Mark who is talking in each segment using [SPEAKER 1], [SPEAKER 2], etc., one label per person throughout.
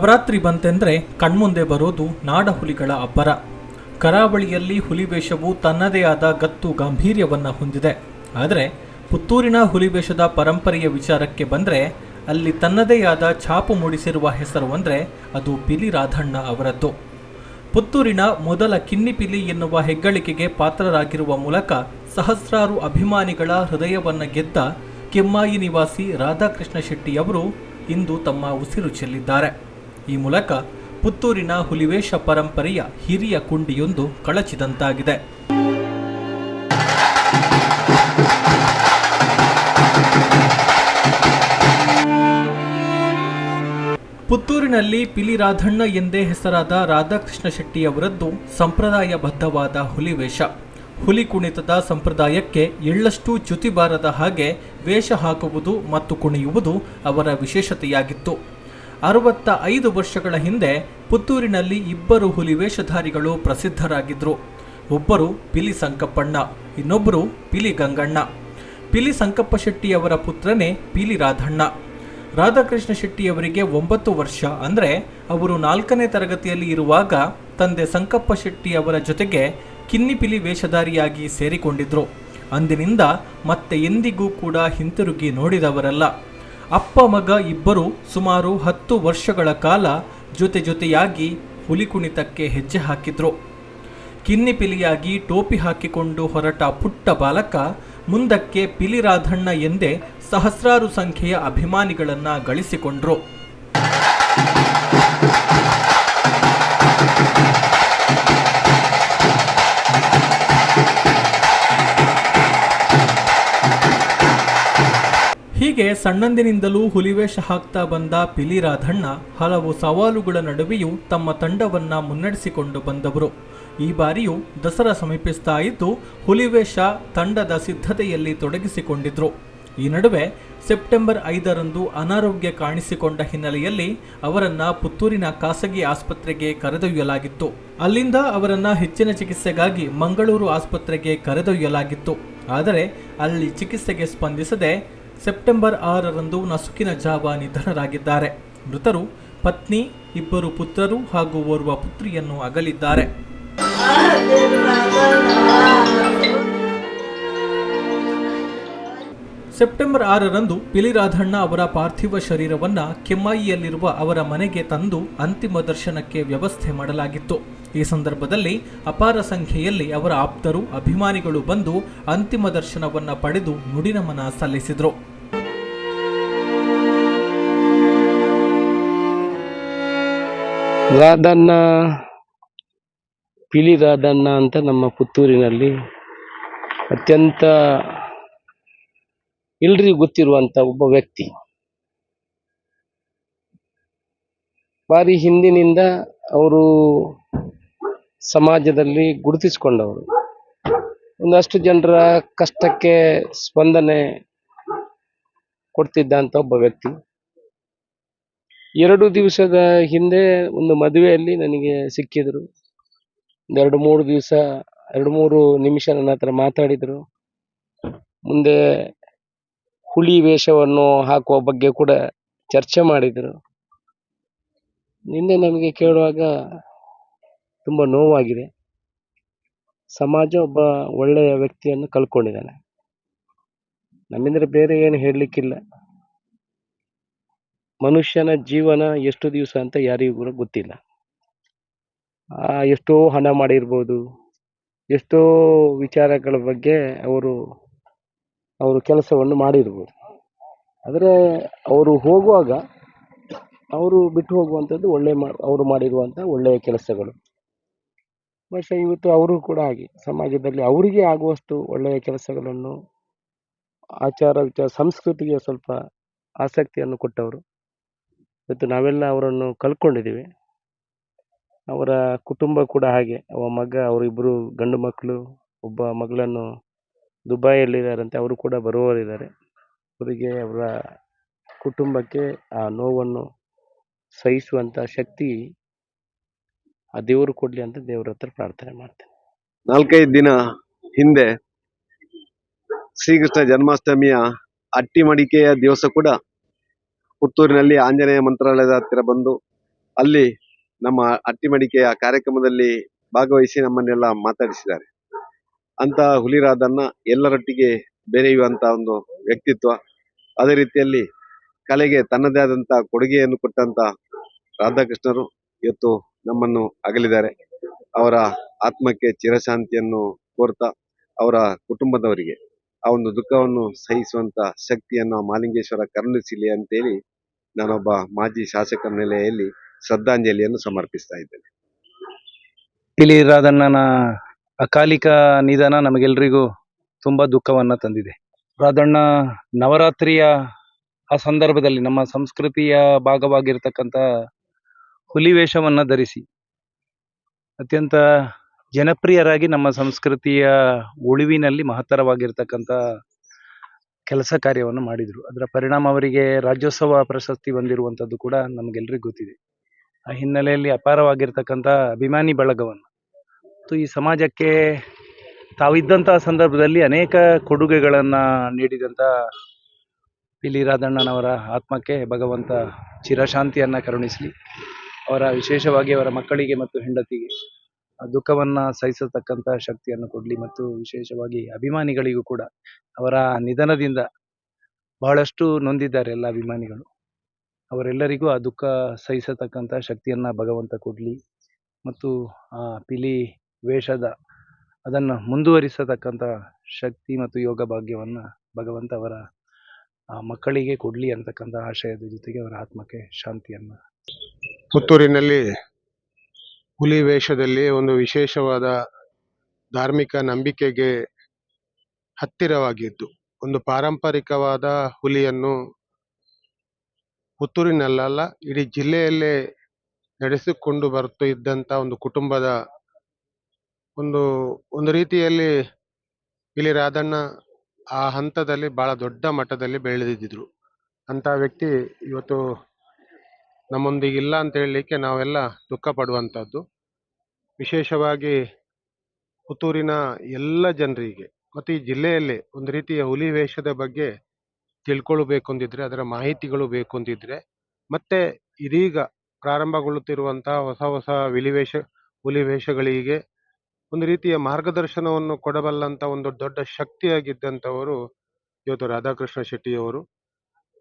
[SPEAKER 1] ನವರಾತ್ರಿ ಬಂತೆಂದರೆ ಕಣ್ಮುಂದೆ ಬರೋದು ನಾಡ ಹುಲಿಗಳ ಅಬ್ಬರ. ಕರಾವಳಿಯಲ್ಲಿ ಹುಲಿವೇಷವು ತನ್ನದೇ ಆದ ಗತ್ತು ಗಾಂಭೀರ್ಯವನ್ನ ಹೊಂದಿದೆ. ಆದರೆ ಪುತ್ತೂರಿನ ಹುಲಿವೇಷದ ಪರಂಪರೆಯ ವಿಚಾರಕ್ಕೆ ಬಂದರೆ ಅಲ್ಲಿ ತನ್ನದೇ ಆದ ಛಾಪು ಮೂಡಿಸಿರುವ ಹೆಸರು ಅಂದರೆ ಅದು ಪಿಲಿ ರಾಧಣ್ಣ ಅವರದ್ದು. ಪುತ್ತೂರಿನ ಮೊದಲ ಕಿನ್ನಿಪಿಲಿ ಎನ್ನುವ ಹೆಗ್ಗಳಿಕೆಗೆ ಪಾತ್ರರಾಗಿರುವ ಮೂಲಕ ಸಹಸ್ರಾರು ಅಭಿಮಾನಿಗಳ ಹೃದಯವನ್ನು ಗೆದ್ದ ಕೆಮ್ಮಾಯಿ ನಿವಾಸಿ ರಾಧಾಕೃಷ್ಣ ಶೆಟ್ಟಿಯವರು ಇಂದು ತಮ್ಮ ಉಸಿರು ಚೆಲ್ಲಿದ್ದಾರೆ. ಈ ಮೂಲಕ ಪುತ್ತೂರಿನ ಹುಲಿವೇಶ ಪರಂಪರೆಯ ಹಿರಿಯ ಕುಂಡಿಯೊಂದು ಕಳಚಿದಂತಾಗಿದೆ. ಪುತ್ತೂರಿನಲ್ಲಿ ಪಿಲಿ ರಾಧಣ್ಣ ಎಂದೇ ಹೆಸರಾದ ರಾಧಾಕೃಷ್ಣ ಶೆಟ್ಟಿಯವರದ್ದು ಸಂಪ್ರದಾಯಬದ್ಧವಾದ ಹುಲಿವೇಷ. ಹುಲಿ ಕುಣಿತದ ಸಂಪ್ರದಾಯಕ್ಕೆ ಎಳ್ಳಷ್ಟು ಚ್ಯುತಿ ಬಾರದ ಹಾಗೆ ವೇಷ ಹಾಕುವುದು ಮತ್ತು ಕುಣಿಯುವುದು ಅವರ ವಿಶೇಷತೆಯಾಗಿತ್ತು. ಅರವತ್ತ ಐದು ವರ್ಷಗಳ ಹಿಂದೆ ಪುತ್ತೂರಿನಲ್ಲಿ ಇಬ್ಬರು ಹುಲಿ ವೇಷಧಾರಿಗಳು ಪ್ರಸಿದ್ಧರಾಗಿದ್ದರು ಒಬ್ಬರು ಪಿಲಿ ಸಂಕಪ್ಪಣ್ಣ, ಇನ್ನೊಬ್ಬರು ಪಿಲಿ ಗಂಗಣ್ಣ. ಪಿಲಿ ಸಂಕಪ್ಪ ಶೆಟ್ಟಿಯವರ ಪುತ್ರನೇ ಪಿಲಿ ರಾಧಣ್ಣ. ರಾಧಾಕೃಷ್ಣ ಶೆಟ್ಟಿಯವರಿಗೆ ಒಂಬತ್ತು ವರ್ಷ, ಅಂದರೆ ಅವರು ನಾಲ್ಕನೇ ತರಗತಿಯಲ್ಲಿ ಇರುವಾಗ ತಂದೆ ಸಂಕಪ್ಪ ಶೆಟ್ಟಿಯವರ ಜೊತೆಗೆ ಕಿನ್ನಿಪಿಲಿ ವೇಷಧಾರಿಯಾಗಿ ಸೇರಿಕೊಂಡಿದ್ರು. ಅಂದಿನಿಂದ ಮತ್ತೆ ಎಂದಿಗೂ ಕೂಡ ಹಿಂತಿರುಗಿ ನೋಡಿದವರಲ್ಲ. ಅಪ್ಪ ಮಗ ಇಬ್ಬರು ಸುಮಾರು ಹತ್ತು ವರ್ಷಗಳ ಕಾಲ ಜೊತೆ ಜೊತೆಯಾಗಿ ಹುಲಿ ಕುಣಿತಕ್ಕೆ ಹೆಜ್ಜೆ ಹಾಕಿದ್ರು. ಕಿನ್ನಿಪಿಲಿಯಾಗಿ ಟೋಪಿ ಹಾಕಿಕೊಂಡು ಹೊರಟ ಪುಟ್ಟ ಬಾಲಕ ಮುಂದಕ್ಕೆ ಪಿಲಿರಾಧಣ್ಣ ಎಂದೇ ಸಹಸ್ರಾರು ಸಂಖ್ಯೆಯ ಅಭಿಮಾನಿಗಳನ್ನು ಗಳಿಸಿಕೊಂಡ್ರು. ಹೀಗೆ ಸಣ್ಣಂದಿನಿಂದಲೂ ಹುಲಿವೇಷ ಹಾಕ್ತಾ ಬಂದ ಪಿಲಿ ರಾಧಣ್ಣ ಹಲವು ಸವಾಲುಗಳ ನಡುವೆಯೂ ತಮ್ಮ ತಂಡವನ್ನ ಮುನ್ನಡೆಸಿಕೊಂಡು ಬಂದವರು. ಈ ಬಾರಿಯೂ ದಸರಾ ಸಮೀಪಿಸ್ತಾ ಇದ್ದು ಹುಲಿವೇಷ ತಂಡದ ಸಿದ್ಧತೆಯಲ್ಲಿ ತೊಡಗಿಸಿಕೊಂಡಿದ್ರು. ಈ ನಡುವೆ ಸೆಪ್ಟೆಂಬರ್ ಐದರಂದು ಅನಾರೋಗ್ಯ ಕಾಣಿಸಿಕೊಂಡ ಹಿನ್ನೆಲೆಯಲ್ಲಿ ಅವರನ್ನ ಪುತ್ತೂರಿನ ಖಾಸಗಿ ಆಸ್ಪತ್ರೆಗೆ ಕರೆದೊಯ್ಯಲಾಗಿತ್ತು. ಅಲ್ಲಿಂದ ಅವರನ್ನ ಹೆಚ್ಚಿನ ಚಿಕಿತ್ಸೆಗಾಗಿ ಮಂಗಳೂರು ಆಸ್ಪತ್ರೆಗೆ ಕರೆದೊಯ್ಯಲಾಗಿತ್ತು. ಆದರೆ ಅಲ್ಲಿ ಚಿಕಿತ್ಸೆಗೆ ಸ್ಪಂದಿಸದೆ ಸೆಪ್ಟೆಂಬರ್ ಆರರಂದು ನಸುಕಿನ ಜಾವ ನಿಧನರಾಗಿದ್ದಾರೆ. ಮೃತರು ಪತ್ನಿ, ಇಬ್ಬರು ಪುತ್ರರು ಹಾಗೂ ಓರ್ವ ಪುತ್ರಿಯನ್ನು ಅಗಲಿದ್ದಾರೆ. ಸೆಪ್ಟೆಂಬರ್ ಆರರಂದು ಪಿಲಿರಾಧಣ್ಣ ಅವರ ಪಾರ್ಥಿವ ಶರೀರವನ್ನು ಕೆಮ್ಮಾಯಿಯಲ್ಲಿರುವ ಅವರ ಮನೆಗೆ ತಂದು ಅಂತಿಮ ದರ್ಶನಕ್ಕೆ ವ್ಯವಸ್ಥೆ ಮಾಡಲಾಗಿತ್ತು. ಈ ಸಂದರ್ಭದಲ್ಲಿ ಅಪಾರ ಸಂಖ್ಯೆಯಲ್ಲಿ ಅವರ ಆಪ್ತರು, ಅಭಿಮಾನಿಗಳು ಬಂದು ಅಂತಿಮ ದರ್ಶನವನ್ನ ಪಡೆದು ನುಡಿನಮನ ಸಲ್ಲಿಸಿದರು.
[SPEAKER 2] ರಾಧಣ್ಣ, ಪಿಲಿ ರಾಧಣ್ಣ ಅಂತ ನಮ್ಮ ಪುತ್ತೂರಿನಲ್ಲಿ ಅತ್ಯಂತ ಎಲ್ರಿಗೂ ಗೊತ್ತಿರುವಂತ ಒಬ್ಬ ವ್ಯಕ್ತಿ. ಬಾರಿ ಹಿಂದಿನಿಂದ ಅವರು ಸಮಾಜದಲ್ಲಿ ಗುರುತಿಸಿಕೊಂಡವರು. ಒಂದಷ್ಟು ಜನರ ಕಷ್ಟಕ್ಕೆ ಸ್ಪಂದನೆ ಕೊಡ್ತಿದ್ದಂಥ ಒಬ್ಬ ವ್ಯಕ್ತಿ. ಎರಡು ದಿವಸದ ಹಿಂದೆ ಒಂದು ಮದುವೆಯಲ್ಲಿ ನನಗೆ ಸಿಕ್ಕಿದ್ರು. ಎರಡು ಮೂರು ದಿವಸ, ಎರಡು ಮೂರು ನಿಮಿಷ ನನ್ನ ಹತ್ರ ಮಾತಾಡಿದ್ರು. ಮುಂದೆ ಹುಲಿ ವೇಷವನ್ನು ಹಾಕುವ ಬಗ್ಗೆ ಕೂಡ ಚರ್ಚೆ ಮಾಡಿದರು. ನಿನ್ನೆ ನಮಗೆ ಕೇಳುವಾಗ ತುಂಬ ನೋವಾಗಿದೆ. ಸಮಾಜ ಒಬ್ಬ ಒಳ್ಳೆಯ ವ್ಯಕ್ತಿಯನ್ನು ಕಳ್ಕೊಂಡಿದ್ದಾನೆ. ನಮ್ಮಿಂದ ಬೇರೆ ಏನು ಹೇಳಲಿಕ್ಕಿಲ್ಲ. ಮನುಷ್ಯನ ಜೀವನ ಎಷ್ಟು ದಿವಸ ಅಂತ ಯಾರಿಗೂ ಕೂಡ ಗೊತ್ತಿಲ್ಲ. ಆ, ಎಷ್ಟೋ ಹಣ ಮಾಡಿರ್ಬೋದು, ಎಷ್ಟೋ ವಿಚಾರಗಳ ಬಗ್ಗೆ ಅವರು ಅವರು ಕೆಲಸವನ್ನು ಮಾಡಿರ್ಬೋದು. ಆದರೆ ಅವರು ಹೋಗುವಾಗ, ಅವರು ಬಿಟ್ಟು ಹೋಗುವಂಥದ್ದು ಒಳ್ಳೆ ಮಾ, ಅವರು ಮಾಡಿರುವಂಥ ಒಳ್ಳೆಯ ಕೆಲಸಗಳು. ಬಹುಶಃ ಇವತ್ತು ಅವರು ಕೂಡ ಹಾಗೆ, ಸಮಾಜದಲ್ಲಿ ಅವರಿಗೆ ಆಗುವಷ್ಟು ಒಳ್ಳೆಯ ಕೆಲಸಗಳನ್ನು, ಆಚಾರ ವಿಚಾರ, ಸಂಸ್ಕೃತಿಗೆ ಸ್ವಲ್ಪ ಆಸಕ್ತಿಯನ್ನು ಕೊಟ್ಟವರು. ಇವತ್ತು ನಾವೆಲ್ಲ ಅವರನ್ನು ಕಳ್ಕೊಂಡಿದ್ದೀವಿ. ಅವರ ಕುಟುಂಬ ಕೂಡ ಹಾಗೆ. ಅವ ಮಗ ಅವರಿಬ್ಬರು ಗಂಡು ಮಕ್ಕಳು, ಒಬ್ಬ ಮಗಳನ್ನು ದುಬೈಯಲ್ಲಿದ್ದಾರಂತೆ, ಅವರು ಕೂಡ ಬರುವವರಿದ್ದಾರೆ. ಅವರಿಗೆ ಅವರ ಕುಟುಂಬಕ್ಕೆ ಆ ನೋವನ್ನು ಸಹಿಸುವಂಥ ಶಕ್ತಿ ಆ ದೇವರು ಕೊಡಲಿ ಅಂತ ದೇವರ ಹತ್ರ ಪ್ರಾರ್ಥನೆ ಮಾಡ್ತೇನೆ.
[SPEAKER 3] ನಾಲ್ಕೈದು ದಿನ ಹಿಂದೆ ಶ್ರೀಕೃಷ್ಣ ಜನ್ಮಾಷ್ಟಮಿಯ ಅಟ್ಟಿ ಮಡಿಕೆಯ ದಿವಸ ಕೂಡ ಪುತ್ತೂರಿನಲ್ಲಿ ಆಂಜನೇಯ ಮಂತ್ರಾಲಯದ ಹತ್ತಿರ ಬಂದು ಅಲ್ಲಿ ನಮ್ಮ ಅಟ್ಟಿಮಡಿಕೆಯ ಕಾರ್ಯಕ್ರಮದಲ್ಲಿ ಭಾಗವಹಿಸಿ ನಮ್ಮನ್ನೆಲ್ಲ ಮಾತಾಡಿಸಿದ್ದಾರೆ. ಅಂತ ಹುಲಿರಾದನ್ನ ಎಲ್ಲರೊಟ್ಟಿಗೆ ಬೆರೆಯುವಂತ ಒಂದು ವ್ಯಕ್ತಿತ್ವ, ಅದೇ ರೀತಿಯಲ್ಲಿ ಕಲೆಗೆ ತನ್ನದೇ ಆದಂತ ಕೊಡುಗೆಯನ್ನು ಕೊಟ್ಟಂತ ರಾಧಾಕೃಷ್ಣರು ಇವತ್ತು ನಮ್ಮನ್ನು ಅಗಲಿದ್ದಾರೆ. ಅವರ ಆತ್ಮಕ್ಕೆ ಚಿರಶಾಂತಿಯನ್ನು ಕೋರ್ತಾ ಅವರ ಕುಟುಂಬದವರಿಗೆ ಆ ಒಂದು ದುಃಖವನ್ನು ಸಹಿಸುವಂತ ಶಕ್ತಿಯನ್ನು ಮಾಲಿಂಗೇಶ್ವರ ಕರುಣಿಸಲಿ ಅಂತೇಳಿ ನಾನೊಬ್ಬ ಮಾಜಿ ಶಾಸಕರ ನೆಲೆಯಲ್ಲಿ ಶ್ರದ್ಧಾಂಜಲಿಯನ್ನು ಸಮರ್ಪಿಸ್ತಾ ಇದ್ದೇನೆ.
[SPEAKER 4] ಇಲ್ಲಿ ರಾಧಣ್ಣನ ಅಕಾಲಿಕ ನಿಧನ ನಮಗೆಲ್ಲರಿಗೂ ತುಂಬಾ ದುಃಖವನ್ನು ತಂದಿದೆ. ರಾಧಣ್ಣ, ನವರಾತ್ರಿಯ ಆ ಸಂದರ್ಭದಲ್ಲಿ ನಮ್ಮ ಸಂಸ್ಕೃತಿಯ ಭಾಗವಾಗಿರ್ತಕ್ಕಂಥ ಹುಲಿ ವೇಷವನ್ನ ಧರಿಸಿ ಅತ್ಯಂತ ಜನಪ್ರಿಯರಾಗಿ ನಮ್ಮ ಸಂಸ್ಕೃತಿಯ ಉಳಿವಿನಲ್ಲಿ ಮಹತ್ತರವಾಗಿರ್ತಕ್ಕಂಥ ಕೆಲಸ ಕಾರ್ಯವನ್ನು ಮಾಡಿದ್ರು. ಅದರ ಪರಿಣಾಮ ಅವರಿಗೆ ರಾಜ್ಯೋತ್ಸವ ಪ್ರಶಸ್ತಿ ಬಂದಿರುವಂಥದ್ದು ಕೂಡ ನಮಗೆಲ್ಲರಿಗೂ ಗೊತ್ತಿದೆ. ಆ ಹಿನ್ನೆಲೆಯಲ್ಲಿ ಅಪಾರವಾಗಿರ್ತಕ್ಕಂಥ ಅಭಿಮಾನಿ ಬಳಗವನ್ನು. ಮತ್ತು ಈ ಸಮಾಜಕ್ಕೆ ತಾವಿದ್ದಂತಹ ಸಂದರ್ಭದಲ್ಲಿ ಅನೇಕ ಕೊಡುಗೆಗಳನ್ನು ನೀಡಿದಂಥ ಪಿಲಿ ರಾಧಣ್ಣನವರ ಆತ್ಮಕ್ಕೆ ಭಗವಂತ ಚಿರಶಾಂತಿಯನ್ನ ಕರುಣಿಸಲಿ. ಅವರ ವಿಶೇಷವಾಗಿ ಅವರ ಮಕ್ಕಳಿಗೆ ಮತ್ತು ಹೆಂಡತಿಗೆ. ದುಃಖವನ್ನ ಸಹಿಸತಕ್ಕಂಥ ಶಕ್ತಿಯನ್ನು ಕೊಡಲಿ ಮತ್ತು ವಿಶೇಷವಾಗಿ ಅಭಿಮಾನಿಗಳಿಗೂ ಕೂಡ ಅವರ ನಿಧನದಿಂದ ಬಹಳಷ್ಟು ನೊಂದಿದ್ದಾರೆ ಎಲ್ಲ ಅಭಿಮಾನಿಗಳು. ಅವರೆಲ್ಲರಿಗೂ ಆ ದುಃಖ ಸಹಿಸತಕ್ಕಂಥ ಶಕ್ತಿಯನ್ನ ಭಗವಂತ ಕೊಡಲಿ ಮತ್ತು ಆ ಪಿಲಿ ವೇಷದ ಅದನ್ನು ಮುಂದುವರಿಸತಕ್ಕಂಥ ಶಕ್ತಿ ಮತ್ತು ಯೋಗ ಭಾಗ್ಯವನ್ನು ಭಗವಂತ ಅವರ ಮಕ್ಕಳಿಗೆ ಕೊಡಲಿ ಅಂತಕ್ಕಂಥ ಆಶಯದ ಜೊತೆಗೆ ಅವರ ಆತ್ಮಕ್ಕೆ ಶಾಂತಿಯನ್ನು
[SPEAKER 5] ಪುತ್ತೂರಿನಲ್ಲಿ ಹುಲಿ ವೇಷದಲ್ಲಿ ಒಂದು ವಿಶೇಷವಾದ ಧಾರ್ಮಿಕ ನಂಬಿಕೆಗೆ ಹತ್ತಿರವಾಗಿದ್ದು, ಒಂದು ಪಾರಂಪರಿಕವಾದ ಹುಲಿಯನ್ನು ಪುತ್ತೂರಿನಲ್ಲ ಇಡೀ ಜಿಲ್ಲೆಯಲ್ಲೇ ನಡೆಸಿಕೊಂಡು ಬರ್ತಾ ಇದ್ದಂತ ಒಂದು ಕುಟುಂಬದ ಒಂದು ಒಂದು ರೀತಿಯಲ್ಲಿ ಇಲ್ಲಿ ರಾಧಣ್ಣ ಆ ಹಂತದಲ್ಲಿ ಬಹಳ ದೊಡ್ಡ ಮಟ್ಟದಲ್ಲಿ ಬೆಳೆದಿದ್ದರು ಅಂತ ವ್ಯಕ್ತಿ ಇವತ್ತು ನಮ್ಮೊಂದಿಗೆ ಇಲ್ಲ ಅಂತ ಹೇಳಲಿಕ್ಕೆ ನಾವೆಲ್ಲ ದುಃಖ ಪಡುವಂಥದ್ದು ವಿಶೇಷವಾಗಿ ಪುತ್ತೂರಿನ ಎಲ್ಲ ಜನರಿಗೆ, ಮತ್ತು ಈ ಜಿಲ್ಲೆಯಲ್ಲಿ ಒಂದು ರೀತಿಯ ಹುಲಿ ವೇಷದ ಬಗ್ಗೆ ತಿಳ್ಕೊಳ್ಬೇಕು ಅಂದಿದ್ರೆ ಅದರ ಮಾಹಿತಿಗಳು ಬೇಕು ಅಂದಿದ್ರೆ ಮತ್ತೆ ಇದೀಗ ಪ್ರಾರಂಭಗೊಳ್ಳುತ್ತಿರುವಂತಹ ಹೊಸ ಹೊಸ ವಿಲಿವೇಷ ಹುಲಿ ವೇಷಗಳಿಗೆ ಒಂದು ರೀತಿಯ ಮಾರ್ಗದರ್ಶನವನ್ನು ಕೊಡಬಲ್ಲಂತ ಒಂದು ದೊಡ್ಡ ಶಕ್ತಿಯಾಗಿದ್ದಂಥವರು ಇವತ್ತು ರಾಧಾಕೃಷ್ಣ ಶೆಟ್ಟಿಯವರು.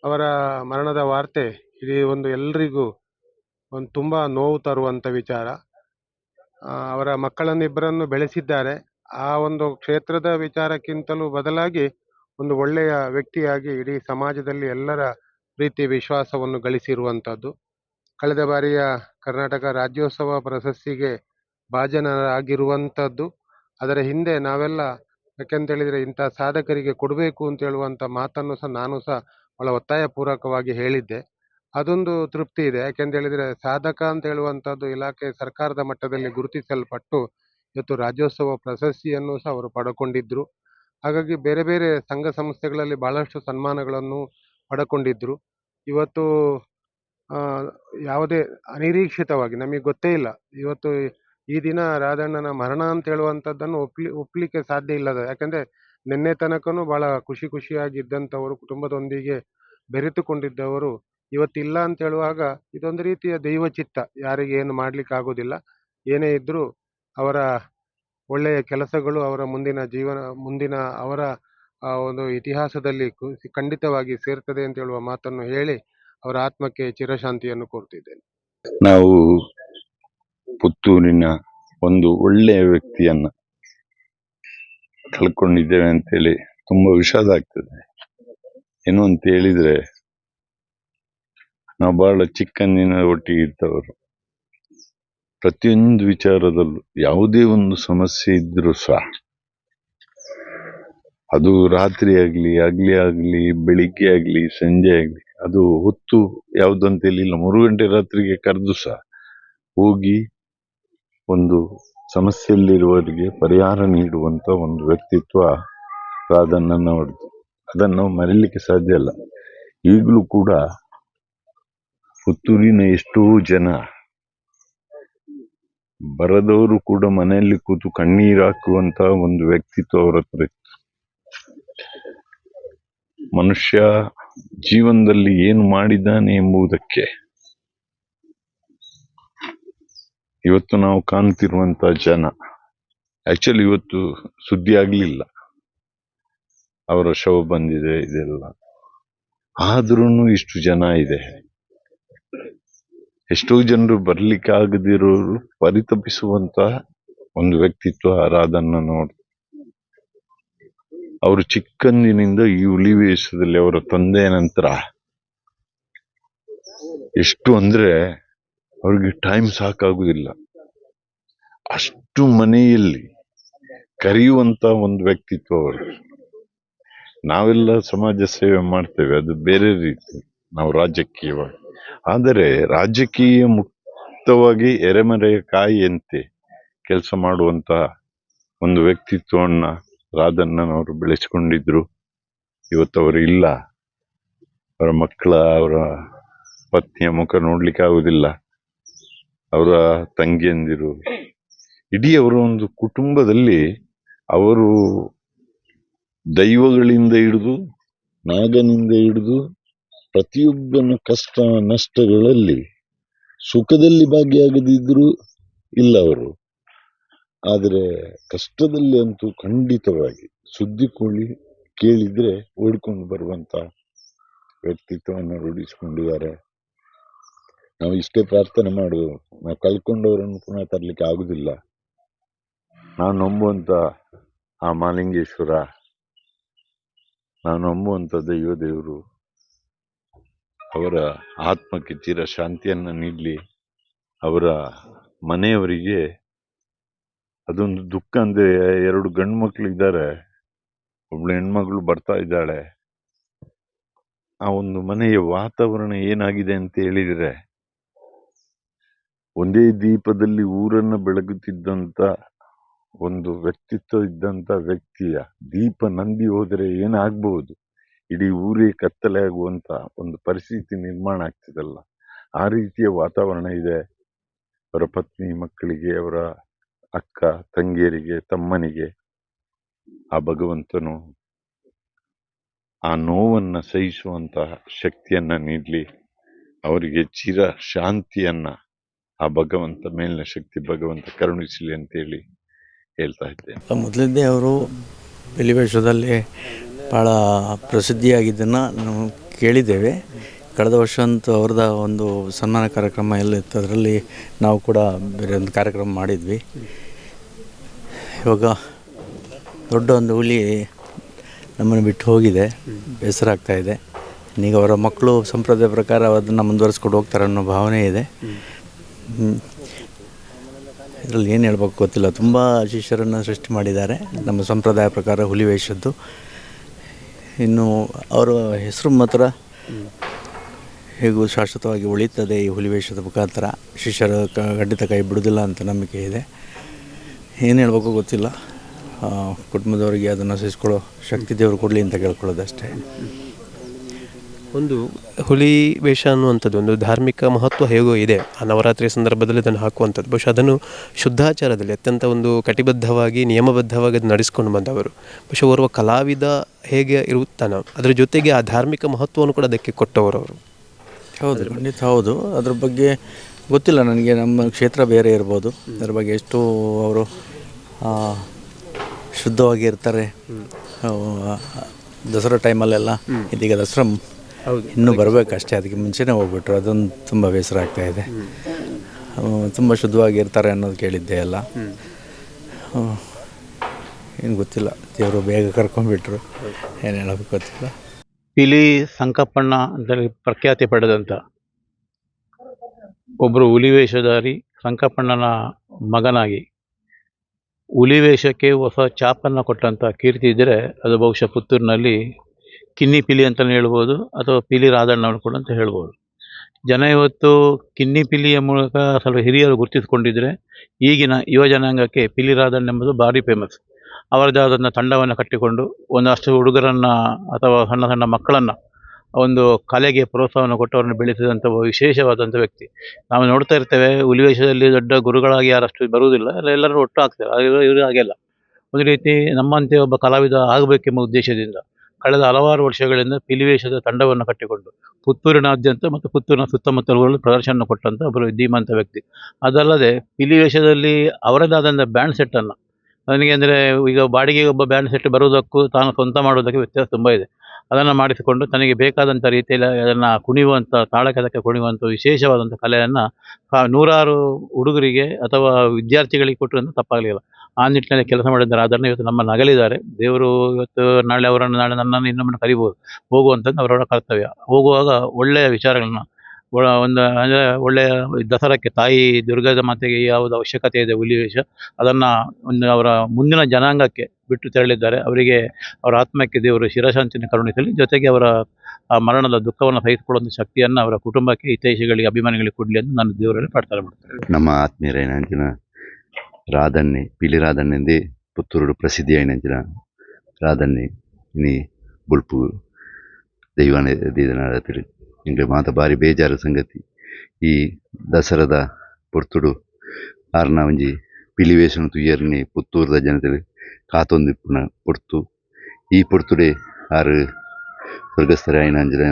[SPEAKER 5] ಅವರ ಮರಣದ ವಾರ್ತೆ ಇಡೀ ಒಂದು ಎಲ್ರಿಗೂ ಒಂದು ತುಂಬ ನೋವು ತರುವಂತ ವಿಚಾರ. ಅವರ ಅವರ ಮಕ್ಕಳನ್ನಿಬ್ಬರನ್ನು ಬೆಳೆಸಿದ್ದಾರೆ. ಆ ಒಂದು ಕ್ಷೇತ್ರದ ವಿಚಾರಕ್ಕಿಂತಲೂ ಬದಲಾಗಿ ಒಂದು ಒಳ್ಳೆಯ ವ್ಯಕ್ತಿಯಾಗಿ ಇಡೀ ಸಮಾಜದಲ್ಲಿ ಎಲ್ಲರ ಪ್ರೀತಿ, ವಿಶ್ವಾಸವನ್ನು ಗಳಿಸಿರುವಂತದ್ದು. ಕಳೆದ ಬಾರಿಯ ಕರ್ನಾಟಕ ರಾಜ್ಯೋತ್ಸವ ಪ್ರಶಸ್ತಿಗೆ ಭಾಜನರಾಗಿರುವಂಥದ್ದು ಅದರ ಹಿಂದೆ ನಾವೆಲ್ಲ ಯಾಕೆಂತ ಹೇಳಿದ್ರೆ ಇಂಥ ಸಾಧಕರಿಗೆ ಕೊಡಬೇಕು ಅಂತ ಹೇಳುವಂತ ಮಾತನ್ನು ಸಹ ನಾನು ಸಹ ಭಾಳ ಒತ್ತಾಯ ಪೂರ್ವಕವಾಗಿ ಹೇಳಿದ್ದೆ. ಅದೊಂದು ತೃಪ್ತಿ ಇದೆ. ಯಾಕೆಂತ ಹೇಳಿದ್ರೆ ಸಾಧಕ ಅಂತ ಹೇಳುವಂತದ್ದು ಇಲಾಖೆ ಸರ್ಕಾರದ ಮಟ್ಟದಲ್ಲಿ ಗುರುತಿಸಲ್ಪಟ್ಟು ಇವತ್ತು ರಾಜ್ಯೋತ್ಸವ ಪ್ರಶಸ್ತಿಯನ್ನು ಸಹ ಅವರು ಪಡ್ಕೊಂಡಿದ್ರು. ಹಾಗಾಗಿ ಬೇರೆ ಬೇರೆ ಸಂಘ ಸಂಸ್ಥೆಗಳಲ್ಲಿ ಬಹಳಷ್ಟು ಸನ್ಮಾನಗಳನ್ನು ಪಡ್ಕೊಂಡಿದ್ರು. ಇವತ್ತು ಯಾವುದೇ ಅನಿರೀಕ್ಷಿತವಾಗಿ ನಮಗೆ ಗೊತ್ತೇ ಇಲ್ಲ. ಇವತ್ತು ಈ ದಿನ ರಾಧಣ್ಣನ ಮರಣ ಅಂತ ಹೇಳುವಂಥದ್ದನ್ನು ಒಪ್ಲಿ ಒಪ್ಪಲಿಕ್ಕೆ ಸಾಧ್ಯ ಇಲ್ಲದ, ಯಾಕಂದ್ರೆ ನಿನ್ನೆ ತನಕನೂ ಬಹಳ ಖುಷಿ ಖುಷಿಯಾಗಿದ್ದಂಥವರು ಕುಟುಂಬದೊಂದಿಗೆ ಬೆರೆತುಕೊಂಡಿದ್ದವರು ಇವತ್ತಿಲ್ಲ ಅಂತ ಹೇಳುವಾಗ ಇದೊಂದು ರೀತಿಯ ದೈವಚಿತ್ತ. ಯಾರಿಗೆ ಏನು ಮಾಡ್ಲಿಕ್ಕೆ ಆಗೋದಿಲ್ಲ. ಏನೇ ಇದ್ರೂ ಅವರ ಒಳ್ಳೆಯ ಕೆಲಸಗಳು ಅವರ ಮುಂದಿನ ಜೀವನ, ಮುಂದಿನ ಅವರ ಒಂದು ಇತಿಹಾಸದಲ್ಲಿ ಖಂಡಿತವಾಗಿ ಸೇರ್ತದೆ ಅಂತ ಹೇಳುವ ಮಾತನ್ನು ಹೇಳಿ ಅವರ ಆತ್ಮಕ್ಕೆ ಚಿರಶಾಂತಿಯನ್ನು ಕೋರ್ತಿದ್ದೇನೆ
[SPEAKER 6] ನಾವು ಪುತ್ತೂರಿನ ಒಂದು ಒಳ್ಳೆಯ ವ್ಯಕ್ತಿಯನ್ನ ಕಳ್ಕೊಂಡಿದ್ದೇವೆ ಅಂತೇಳಿ ತುಂಬಾ ವಿಷಾದ ಆಗ್ತದೆ. ಏನು ಅಂತ ಹೇಳಿದ್ರೆ ನಾವು ಬಹಳ ಚಿಕ್ಕಂದಿನ ಒಟ್ಟಿಗೆ ಇದ್ದವರು. ಪ್ರತಿಯೊಂದು ವಿಚಾರದಲ್ಲೂ ಯಾವುದೇ ಒಂದು ಸಮಸ್ಯೆ ಇದ್ರೂ ಸಹ, ಅದು ರಾತ್ರಿ ಆಗ್ಲಿ ಆಗ್ಲಿ ಆಗ್ಲಿ, ಬೆಳಿಗ್ಗೆ ಆಗ್ಲಿ, ಸಂಜೆ ಆಗ್ಲಿ, ಅದು ಹೊತ್ತು ಯಾವ್ದು ಅಂತ ಹೇಳಿಲ್ಲ ಮೂರು ಗಂಟೆ ರಾತ್ರಿಗೆ ಕರೆದು ಸಹ ಹೋಗಿ ಒಂದು ಸಮಸ್ಯೆಯಲ್ಲಿರುವವರಿಗೆ ಪರಿಹಾರ ನೀಡುವಂತ ಒಂದು ವ್ಯಕ್ತಿತ್ವ ರಾಧಣ್ಣನವರದು. ಅದನ್ನು ಮರೀಲಿಕ್ಕೆ ಸಾಧ್ಯ ಇಲ್ಲ. ಈಗಲೂ ಕೂಡ ಪುತ್ತೂರಿನ ಎಷ್ಟೋ ಜನ ಬರದವರು ಕೂಡ ಮನೆಯಲ್ಲಿ ಕೂತು ಕಣ್ಣೀರು ಹಾಕುವಂತ ಒಂದು ವ್ಯಕ್ತಿತ್ವ ಅವರ ಹತ್ರ ಇತ್ತು. ಮನುಷ್ಯ ಜೀವನದಲ್ಲಿ ಏನು ಮಾಡಿದ್ದಾನೆ ಎಂಬುದಕ್ಕೆ ಇವತ್ತು ನಾವು ಕಾಣ್ತಿರುವಂತ ಜನ ಆಕ್ಚುಲಿ ಇವತ್ತು ಸುದ್ದಿ ಆಗ್ಲಿಲ್ಲ. ಅವರ ಶವ ಬಂದಿದೆ, ಇದೆಲ್ಲ. ಆದ್ರೂ ಇಷ್ಟು ಜನ ಇದೆ. ಎಷ್ಟೋ ಜನರು ಬರ್ಲಿಕ್ಕೆ ಆಗದಿರೋರು ಪರಿತಪಿಸುವಂತ ಒಂದು ವ್ಯಕ್ತಿತ್ವ ರಾಧನ್ನ ನೋಡಿ ಅವರು ಚಿಕ್ಕಂದಿನಿಂದ ಈ ಹುಲಿ ವೇಷದಲ್ಲಿ ಅವರ ತಂದೆಯ ನಂತರ ಎಷ್ಟು ಅಂದ್ರೆ ಅವ್ರಿಗೆ ಟೈಮ್ ಸಾಕಾಗುದಿಲ್ಲ. ಅಷ್ಟು ಮನೆಯಲ್ಲಿ ಕರೆಯುವಂತ ಒಂದು ವ್ಯಕ್ತಿತ್ವ ಅವರು. ನಾವೆಲ್ಲ ಸಮಾಜ ಸೇವೆ ಮಾಡ್ತೇವೆ, ಅದು ಬೇರೆ ರೀತಿ. ನಾವು ರಾಜಕೀಯವಾಗಿ. ಆದರೆ ರಾಜಕೀಯ ಮುಕ್ತವಾಗಿ ಎರೆಮರೆಯ ಕಾಯಿಯಂತೆ ಕೆಲಸ ಮಾಡುವಂತ ಒಂದು ವ್ಯಕ್ತಿತ್ವವನ್ನ ರಾಧಣ್ಣನವರು ಬೆಳೆಸಿಕೊಂಡಿದ್ರು. ಇವತ್ತು ಅವರು ಇಲ್ಲ. ಅವರ ಮಕ್ಕಳ, ಅವರ ಪತ್ನಿಯ ಮುಖ ನೋಡ್ಲಿಕ್ಕೆ ಆಗುವುದಿಲ್ಲ ಅವರ ತಂಗಿಯಂದಿರು. ಇಡೀ ಅವರ ಒಂದು ಕುಟುಂಬದಲ್ಲಿ ಅವರು ದೈವಗಳಿಂದ ಹಿಡಿದು ನಾಗನಿಂದ ಹಿಡಿದು ಪ್ರತಿಯೊಬ್ಬನ ಕಷ್ಟ, ನಷ್ಟಗಳಲ್ಲಿ ಸುಖದಲ್ಲಿ ಭಾಗಿಯಾಗದಿದ್ರು ಇಲ್ಲ ಅವರು. ಆದರೆ ಕಷ್ಟದಲ್ಲಿ ಅಂತೂ ಖಂಡಿತವಾಗಿ ಸುದ್ದಿ ಕೂಲಿ ಕೇಳಿದ್ರೆ ಓಡಿಕೊಂಡು ಬರುವಂತ ವ್ಯಕ್ತಿತ್ವವನ್ನು ರೂಢಿಸಿಕೊಂಡಿದ್ದಾರೆ. ನಾವು ಇಷ್ಟೇ ಪ್ರಾರ್ಥನೆ ಮಾಡುವ ನಾವು ಕಳ್ಕೊಂಡವರನ್ನು ಪುನಃ ತರಲಿಕ್ಕೆ ಆಗುದಿಲ್ಲ ನಾನು ನಂಬುವಂತ ಆ ಮಾಲಿಂಗೇಶ್ವರ, ನಾನು ನಂಬುವಂತ ದೈವ ದೇವರು ಅವರ ಆತ್ಮಕ್ಕೆ ಚಿರ ಶಾಂತಿಯನ್ನ ನೀಡಲಿ, ಅವರ ಮನೆಯವರಿಗೆ ಅದೊಂದು ದುಃಖ ಅಂದ್ರೆ ಎರಡು ಗಂಡು ಮಕ್ಕಳು ಇದ್ದಾರೆ, ಒಬ್ಳು ಹೆಣ್ಮಗಳು ಬರ್ತಾ ಇದ್ದಾಳೆ. ಆ ಒಂದು ಮನೆಯ ವಾತಾವರಣ ಏನಾಗಿದೆ ಅಂತ ಹೇಳಿದರೆ, ಒಂದೇ ದೀಪದಲ್ಲಿ ಊರನ್ನ ಬೆಳಗುತ್ತಿದ್ದಂತ ಒಂದು ವ್ಯಕ್ತಿತ್ವ ಇದ್ದಂತ ವ್ಯಕ್ತಿಯ ದೀಪ ನಂದಿ ಹೋದರೆ ಏನಾಗ್ಬಹುದು ಇಡೀ ಊರೇ ಕತ್ತಲೆ ಆಗುವಂತ ಒಂದು ಪರಿಸ್ಥಿತಿ ನಿರ್ಮಾಣ ಆಗ್ತದಲ್ಲ. ಆ ರೀತಿಯ ವಾತಾವರಣ ಇದೆ. ಅವರ ಪತ್ನಿ, ಮಕ್ಕಳಿಗೆ, ಅವರ ಅಕ್ಕ, ತಂಗಿಯರಿಗೆ, ತಮ್ಮನಿಗೆ, ಆ ಭಗವಂತನು ಆ ನೋವನ್ನ ಸಹಿಸುವಂತಹ ಶಕ್ತಿಯನ್ನ ನೀಡಲಿ. ಅವರಿಗೆ ಚಿರ ಶಾಂತಿಯನ್ನ ಆ ಭಗವಂತ ಮೇಲಿನ ಶಕ್ತಿ ಭಗವಂತ ಕರುಣಿಸಲಿ ಅಂತೇಳಿ ಹೇಳ್ತಾ ಇದ್ದೇನೆ.
[SPEAKER 7] ಮೊದಲಿದ್ದೇ ಅವರು ವೇಷದಲ್ಲಿ ಭಾಳ ಪ್ರಸಿದ್ಧಿಯಾಗಿದ್ದನ್ನು ನಾವು ಕೇಳಿದ್ದೇವೆ. ಕಳೆದ ವರ್ಷ ಅಂತೂ ಅವ್ರದ ಒಂದು ಸನ್ಮಾನ ಕಾರ್ಯಕ್ರಮ ಎಲ್ಲ ಇತ್ತು. ಅದರಲ್ಲಿ ನಾವು ಕೂಡ ಬೇರೆ ಒಂದು ಕಾರ್ಯಕ್ರಮ ಮಾಡಿದ್ವಿ. ಇವಾಗ ದೊಡ್ಡ ಒಂದು ಹುಲಿ ನಮ್ಮನ್ನು ಬಿಟ್ಟು ಹೋಗಿದೆ. ಬೇಸರ ಇದೆ. ಈಗ ಅವರ ಮಕ್ಕಳು ಸಂಪ್ರದಾಯ ಪ್ರಕಾರ ಅದನ್ನು ಮುಂದುವರಿಸ್ಕೊಂಡು ಹೋಗ್ತಾರೆ ಅನ್ನೋ ಭಾವನೆ ಇದೆ. ಇದರಲ್ಲಿ ಏನು ಹೇಳ್ಬೇಕು ಗೊತ್ತಿಲ್ಲ. ತುಂಬ ಶಿಷ್ಯರನ್ನು ಸೃಷ್ಟಿ ಮಾಡಿದ್ದಾರೆ. ನಮ್ಮ ಸಂಪ್ರದಾಯ ಪ್ರಕಾರ ಹುಲಿ ವೇಷದ್ದು. ಇನ್ನು ಅವರ ಹೆಸರು ಮಾತ್ರ ಹೇಗೂ ಶಾಶ್ವತವಾಗಿ ಉಳಿತದೆ ಈ ಹುಲಿ ವೇಷದ ಮುಖಾಂತರ. ಶಿಷ್ಯರ ಕ ಖಂಡಿತ ಕೈ ಬಿಡೋದಿಲ್ಲ ಅಂತ ನಂಬಿಕೆ ಇದೆ. ಏನು ಹೇಳಬೇಕು ಗೊತ್ತಿಲ್ಲ. ಕುಟುಂಬದವರಿಗೆ ಅದನ್ನು ಸಹಿಸ್ಕೊಳ್ಳೋ ಶಕ್ತಿ ದೇವರು ಕೊಡಲಿ ಅಂತ ಕೇಳ್ಕೊಳ್ಳೋದಷ್ಟೇ
[SPEAKER 8] ಒಂದು ಹುಲಿ ವೇಷ ಅನ್ನುವಂಥದ್ದು ಒಂದು ಧಾರ್ಮಿಕ ಮಹತ್ವ ಹೇಗೋ ಇದೆ ಆ ನವರಾತ್ರಿ ಸಂದರ್ಭದಲ್ಲಿ ಅದನ್ನು ಹಾಕುವಂಥದ್ದು. ಬಹುಶಃ ಅದನ್ನು ಶುದ್ಧಾಚಾರದಲ್ಲಿ ಅತ್ಯಂತ ಒಂದು ಕಟಿಬದ್ಧವಾಗಿ ನಿಯಮಬದ್ಧವಾಗಿ ಅದು ನಡೆಸ್ಕೊಂಡು ಬಂದವರು. ಬಹುಶಃ ಓರ್ವ ಕಲಾವಿದ ಹೇಗೆ ಇರುತ್ತಾನೋ ಅದರ ಜೊತೆಗೆ ಆ ಧಾರ್ಮಿಕ ಮಹತ್ವವನ್ನು ಕೂಡ ಅದಕ್ಕೆ ಕೊಟ್ಟವರು ಅವರು.
[SPEAKER 7] ಹೌದು ಖಂಡಿತ ಹೌದು. ಅದ್ರ ಬಗ್ಗೆ ಗೊತ್ತಿಲ್ಲ ನನಗೆ ನಮ್ಮ ಕ್ಷೇತ್ರ ಬೇರೆ ಇರ್ಬೋದು. ಅದ್ರ ಬಗ್ಗೆ ಎಷ್ಟು ಅವರು ಶುದ್ಧವಾಗಿ ಇರ್ತಾರೆ. ದಸರಾ ಟೈಮಲ್ಲೆಲ್ಲ ಇದೀಗ ದಸರಾ ಇನ್ನೂ ಬರಬೇಕಷ್ಟೇ ಅದಕ್ಕೆ ಮುಂಚೆನೇ ಹೋಗ್ಬಿಟ್ರು. ಅದೊಂದು ತುಂಬ ಬೇಸರ ಆಗ್ತಾ ಇದೆ ತುಂಬ ಶುದ್ಧವಾಗಿ ಇರ್ತಾರೆ ಅನ್ನೋದು ಕೇಳಿದ್ದೆ ಎಲ್ಲ ಏನು ಗೊತ್ತಿಲ್ಲ. ದೇವರು ಬೇಗ ಕರ್ಕೊಂಡ್ಬಿಟ್ರು. ಏನು ಹೇಳಬೇಕು ಗೊತ್ತಿಲ್ಲ.
[SPEAKER 9] ಇಲಿ ಸಂಕಪ್ಪಣ್ಣ ಅಂತೇಳಿ ಪ್ರಖ್ಯಾತಿ ಪಡೆದಂಥ ಒಬ್ಬರು ಹುಲಿವೇಷಧಾರಿ ಸಂಕಪ್ಪಣ್ಣನ ಮಗನಾಗಿ. ಹುಲಿವೇಷಕ್ಕೆ ಹೊಸ ಚಾಪನ್ನು ಕೊಟ್ಟಂಥ ಕೀರ್ತಿ ಇದ್ದರೆ ಅದು ಬಹುಶಃ ಪುತ್ತೂರಿನಲ್ಲಿ ಕಿನ್ನಿ ಪಿಲಿ ಅಂತಲೇ ಹೇಳ್ಬೋದು, ಅಥವಾ ಪಿಲಿ ರಾಧಣ್ಣವ್ರು ಕೂಡ ಅಂತ ಹೇಳ್ಬೋದು. ಜನ ಇವತ್ತು ಕಿನ್ನಿ ಪಿಲಿಯ ಮೂಲಕ ಸ್ವಲ್ಪ ಹಿರಿಯರು ಗುರುತಿಸಿಕೊಂಡಿದ್ದರೆ ಈಗಿನ ಯುವ ಜನಾಂಗಕ್ಕೆ ಪಿಲಿ ರಾಧಣ್ಣ ಎಂಬುದು ಭಾರಿ ಫೇಮಸ್ ಅವರದೇ ಆದಂಥ ತಂಡವನ್ನು ಕಟ್ಟಿಕೊಂಡು, ಒಂದಷ್ಟು ಹುಡುಗರನ್ನು ಅಥವಾ ಸಣ್ಣ ಸಣ್ಣ ಮಕ್ಕಳನ್ನು ಒಂದು ಕಲೆಗೆ ಪ್ರೋತ್ಸಾಹವನ್ನು ಕೊಟ್ಟು ಅವರನ್ನು ಬೆಳೆಸಿದಂಥ ವಿಶೇಷವಾದಂಥ ವ್ಯಕ್ತಿ. ನಾವು ನೋಡ್ತಾ ಇರ್ತೇವೆ ಉಲಿವೇಶದಲ್ಲಿ ದೊಡ್ಡ ಗುರುಗಳಾಗಿ ಯಾರಷ್ಟು ಬರುವುದಿಲ್ಲ, ಎಲ್ಲ ಎಲ್ಲರೂ ಒಟ್ಟು ಆಗ್ತಾರೆ ಇವರು ಹಾಗೆಲ್ಲ. ಒಂದು ರೀತಿ ನಮ್ಮಂತೆ ಒಬ್ಬ ಕಲಾವಿದ ಆಗಬೇಕೆಂಬ ಉದ್ದೇಶದಿಂದ ಕಳೆದ ಹಲವಾರು ವರ್ಷಗಳಿಂದ ಪಿಲಿವೇಷದ ತಂಡವನ್ನು ಕಟ್ಟಿಕೊಂಡು ಪುತ್ತೂರಿನಾದ್ಯಂತ ಮತ್ತು ಪುತ್ತೂರಿನ ಸುತ್ತಮುತ್ತಲುಗಳಲ್ಲಿ ಪ್ರದರ್ಶನ ಕೊಟ್ಟಂಥ ಒಬ್ಬರು ಧೀಮಂತ ವ್ಯಕ್ತಿ. ಅದಲ್ಲದೆ ಪಿಲಿವೇಷದಲ್ಲಿ ಅವರದಾದಂಥ ಬ್ಯಾಂಡ್ ಸೆಟ್ಟನ್ನು ನನಗೆ ಅಂದರೆ ಈಗ ಬಾಡಿಗೆಗೆ ಒಬ್ಬ ಬ್ಯಾಂಡ್ ಸೆಟ್ ಬರುವುದಕ್ಕೂ ತಾನು ಸ್ವಂತ ಮಾಡುವುದಕ್ಕೆ ವ್ಯತ್ಯಾಸ ತುಂಬ ಇದೆ. ಅದನ್ನು ಮಾಡಿಸಿಕೊಂಡು ತನಗೆ ಬೇಕಾದಂಥ ರೀತಿಯಲ್ಲಿ ಅದನ್ನು ಕುಣಿಯುವಂಥ ತಾಳಕದಕ್ಕೆ ಕುಣಿಯುವಂಥ ವಿಶೇಷವಾದಂಥ ಕಲೆಯನ್ನು ನೂರಾರು ಹುಡುಗರಿಗೆ ಅಥವಾ ವಿದ್ಯಾರ್ಥಿಗಳಿಗೆ ಕೊಟ್ಟರೆ ತಪ್ಪಾಗಲಿಲ್ಲ. ಆ ನಿಟ್ಟಿನಲ್ಲಿ ಕೆಲಸ ಮಾಡಿದ್ದಾರೆ. ಅದನ್ನು ಇವತ್ತು ನಮ್ಮ ನಗಲಿದ್ದಾರೆ. ದೇವರು ಇವತ್ತು ನಾಳೆ ಅವರನ್ನು, ನಾಳೆ ನನ್ನನ್ನು ಇನ್ನೊಮ್ಮೆ ಕರಿಬೋದು. ಹೋಗುವಂಥದ್ದು ಅವರವರ ಕರ್ತವ್ಯ. ಹೋಗುವಾಗ ಒಳ್ಳೆಯ ವಿಚಾರಗಳನ್ನ ಒಂದು, ಅಂದರೆ ಒಳ್ಳೆಯ ದಸರಾಕ್ಕೆ ತಾಯಿ ದುರ್ಗದ ಮಾತೆಗೆ ಯಾವುದು ಅವಶ್ಯಕತೆ ಇದೆ ಹುಲಿವೇಷ ಅದನ್ನು ಒಂದು ಅವರ ಮುಂದಿನ ಜನಾಂಗಕ್ಕೆ ಬಿಟ್ಟು ತೆರಳಿದ್ದಾರೆ. ಅವರಿಗೆ ಅವರ ಆತ್ಮಕ್ಕೆ ದೇವರು ಶಿರಶಾಂತಿಯನ್ನು ಕರುಣಿಸಲಿ. ಜೊತೆಗೆ ಅವರ ಮರಣದ ದುಃಖವನ್ನು ಸಹಿಸಿಕೊಳ್ಳುವಂಥ ಶಕ್ತಿಯನ್ನು ಅವರ ಕುಟುಂಬಕ್ಕೆ, ಹಿತೈಷಿಗಳಿಗೆ, ಅಭಿಮಾನಿಗಳಿಗೆ ಕೊಡಲಿ ಅಂತ ನಾನು ದೇವರಲ್ಲಿ ಪ್ರಾರ್ಥನೆ ಮಾಡ್ತೇನೆ.
[SPEAKER 10] ನಮ್ಮ ಆತ್ಮೀಯರೈನಂಚಿನ ರಾಧನ್ನೆ ಪಿಲಿ ರಾಧನ್ನೆಂದೇ ಪುತ್ತೂರು ಪ್ರಸಿದ್ಧಿ అయినంచిన ರಾಧನ್ನೆ ಇನಿ ಬುಲ್ಪು ದೈವಾನ ದಿನತಿರು ಇಂಗ್ಲೆ ಮಾತ ಬಾರಿ ಬೇಜಾರು ಸಂಗತಿ ಈ ದಸರದ ಪೊರ್ತುಡು ಆರ್ನ ಒಂಜಿ ಪಿಲಿವೇಷನ ತುಯ್ಯರ್ನಿ ಪುತ್ತೂರದ ಜನತೆಲು ಕಾತೊಂದಿಪ್ಪುನ ಪೊರ್ತು ಈ ಪೊರ್ತುಡೆ ಆರು ಸ್ವರ್ಗಸ್ಥರ ಆಯ್ನಂಚಿನ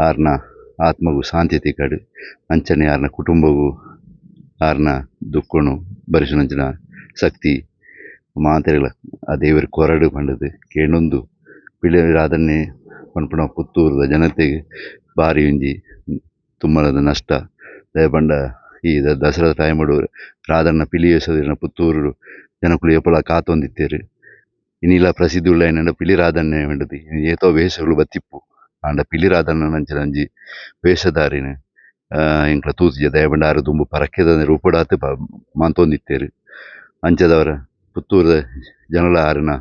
[SPEAKER 10] ಆರ್ನ ಆತ್ಮಗೂ ಶಾಂತಿ ತಿಕ್ಕಡು ಅಂಚನೆ ಆರ್ನ ಕುಟುಂಬಗೂ ಆರ್ನ ದುಃಖನು ಭರಿಸಿನಂಚಿನ ಶಕ್ತಿ ಮಾತೆರೆಗಳ, ಆ ದೇವರ ಕೊರಡು ಪಂಡದು ಕೇಣೊಂದು ಅದನ್ನೇ ಪನ್ಪುನ ಪುತ್ತೂರದ ಜನತೆಗೆ ಬಾರಿ ಒಂಜಿ ತುಮ್ಮಲದ ನಷ್ಟ ದಯಪಂಡ ಈ ದಸರಾ ಟೈಮಡು ರಾಧಣ್ಣ ಪಿಲಿಯೇಸದಿನ ಪುತ್ತೂರು ಜನಕುಲು ಏಪಲ ಕಾತೊಂದಿತ್ತೇರು. ಇನಿಲ ಪ್ರಸಿದ್ಧಿ ಉಳ್ಳ ಪಿಲಿ ರಾಧನ್ನೆ ವೆಂಡದು, ಏತೋ ವೇಷಗಳು ಬತ್ತಿಪ್ಪು, ಆಂಡ ಪಿಲಿ ರಾಧಣ್ಣ ನಂಚಿನ ಒಂಜಿ ವೇಷಧಾರಿನ. ಎಂಕ್ಲ ತೂತಿಜ ದಯಪಂಡ ಆರು ದುಂಬು ಪರಕ್ಕೆದ ಪ ಮಂತೊಂದಿತ್ತೇರು ಅಂಚದವರ ಪುತ್ತೂರದ ಜನಲ ಆರಿನ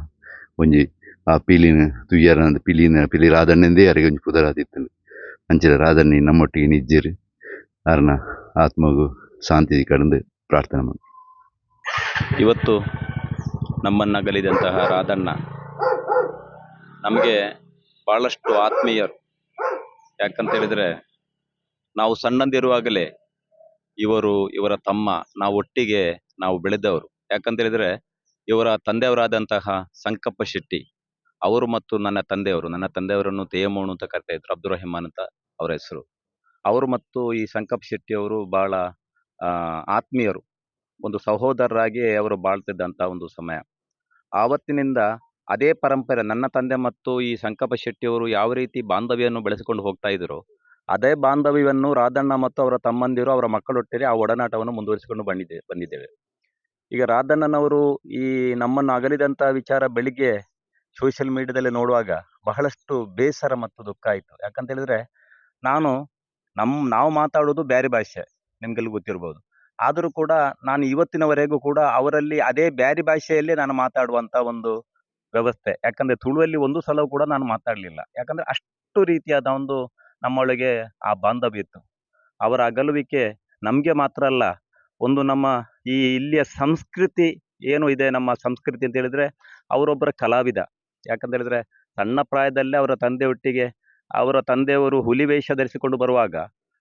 [SPEAKER 10] ಒಂಜಿ ಆ ಪೀಲಿನ ತುಯ್ಯರ ಪಿಲಿನ ಪಿಲಿ ರಾಧಣ್ಣಂದೇ ಅರಿಗೆ ಒಂಜಿ ಪುದರಾದಿತ್ತನು ಅಂಚಿನ ರಾಧಣ್ಣಿ ನಮ್ಮೊಟ್ಟಿಗೆ ನಿಜ್ಜೆರ್. ಆರ್ನ ಆತ್ಮಗೂ ಶಾಂತಿ ಕಡಂದು ಪ್ರಾರ್ಥನೆ ಮಾಡಿ
[SPEAKER 11] ಇವತ್ತು ನಮ್ಮನ್ನಗಲಿದಂತಹ ರಾಧಣ್ಣ ನಮಗೆ ಭಾಳಷ್ಟು ಆತ್ಮೀಯರು. ಯಾಕಂತ ಹೇಳಿದ್ರೆ ನಾವು ಸಣ್ಣಂದಿರುವಾಗಲೇ ಇವರು, ಇವರ ತಮ್ಮ, ನಾವು ಒಟ್ಟಿಗೆ ನಾವು ಬೆಳೆದವರು. ಯಾಕಂತ ಹೇಳಿದ್ರೆ ಇವರ ತಂದೆಯವರಾದಂತಹ ಸಂಕಪ್ಪ ಶೆಟ್ಟಿ, ಅವರು ಮತ್ತು ನನ್ನ ತಂದೆಯವರು, ನನ್ನ ತಂದೆಯವರನ್ನು ತೇಯಮೋಣು ಅಂತ ಕರಿತಾ ಇದ್ರು ಅಬ್ದುಲ್ ರಹಿಮಾನ್ ಅಂತ ಅವರ ಹೆಸರು. ಅವರು ಮತ್ತು ಈ ಸಂಕಪ್ಪ ಶೆಟ್ಟಿ ಅವರು ಬಹಳ ಆತ್ಮೀಯರು. ಒಂದು ಸಹೋದರರಾಗಿ ಅವರು ಬಾಳ್ತಿದ್ದಂಥ ಒಂದು ಸಮಯ. ಆವತ್ತಿನಿಂದ ಅದೇ ಪರಂಪರೆ, ನನ್ನ ತಂದೆ ಮತ್ತು ಈ ಸಂಕಪ್ಪ ಶೆಟ್ಟಿಯವರು ಯಾವ ರೀತಿ ಬಾಂಧವ್ಯವನ್ನು ಬೆಳೆಸಿಕೊಂಡು ಹೋಗ್ತಾ ಇದ್ರು ಅದೇ ಬಾಂಧವ್ಯವನ್ನು ರಾಧಣ್ಣ ಮತ್ತು ಅವರ ತಮ್ಮಂದಿರು, ಅವರ ಮಕ್ಕಳೊಟ್ಟಿಗೆ ಆ ಒಡನಾಟವನ್ನು ಮುಂದುವರಿಸಿಕೊಂಡು ಬಂದಿದ್ದೆ ಬಂದಿದ್ದೇವೆ. ಈಗ ರಾಧಣ್ಣನವರು ಈ ನಮ್ಮನ್ನು ಅಗಲಿದಂಥ ವಿಚಾರ ಬೆಳಿಗ್ಗೆ ಸೋಷಿಯಲ್ ಮೀಡಿಯಾದಲ್ಲಿ ನೋಡುವಾಗ ಬಹಳಷ್ಟು ಬೇಸರ ಮತ್ತು ದುಃಖ ಆಯಿತು. ಯಾಕಂತ ಹೇಳಿದ್ರೆ ನಾನು ನಮ್ಮ ನಾವು ಮಾತಾಡೋದು ಬೇರೆ ಭಾಷೆ, ನಿಮ್ಗೆಲ್ಲ ಗೊತ್ತಿರ್ಬೋದು. ಆದರೂ ಕೂಡ ನಾನು ಇವತ್ತಿನವರೆಗೂ ಕೂಡ ಅವರಲ್ಲಿ ಅದೇ ಬ್ಯಾರಿ ಭಾಷೆಯಲ್ಲೇ ನಾನು ಮಾತಾಡುವಂತ ಒಂದು ವ್ಯವಸ್ಥೆ. ಯಾಕಂದ್ರೆ ತುಳುವಲ್ಲಿ ಒಂದು ಸಲ ಕೂಡ ನಾನು ಮಾತಾಡಲಿಲ್ಲ. ಯಾಕಂದ್ರೆ ಅಷ್ಟು ರೀತಿಯಾದ ಒಂದು ನಮ್ಮೊಳಗೆ ಆ ಬಾಂಧವ್ಯ ಇತ್ತು. ಅವರ ಅಗಲುವಿಕೆ ನಮಗೆ ಮಾತ್ರ ಅಲ್ಲ, ಒಂದು ನಮ್ಮ ಈ ಇಲ್ಲಿಯ ಸಂಸ್ಕೃತಿ ಏನು ಇದೆ ನಮ್ಮ ಸಂಸ್ಕೃತಿ ಅಂತ ಹೇಳಿದ್ರೆ ಅವರೊಬ್ಬರ ಕಲಾವಿದ. ಯಾಕಂತ ಹೇಳಿದ್ರೆ ಸಣ್ಣ ಪ್ರಾಯದಲ್ಲೇ ಅವರ ತಂದೆ ಒಟ್ಟಿಗೆ ಅವರ ತಂದೆಯವರು ಹುಲಿ ವೇಷ ಧರಿಸಿಕೊಂಡು ಬರುವಾಗ,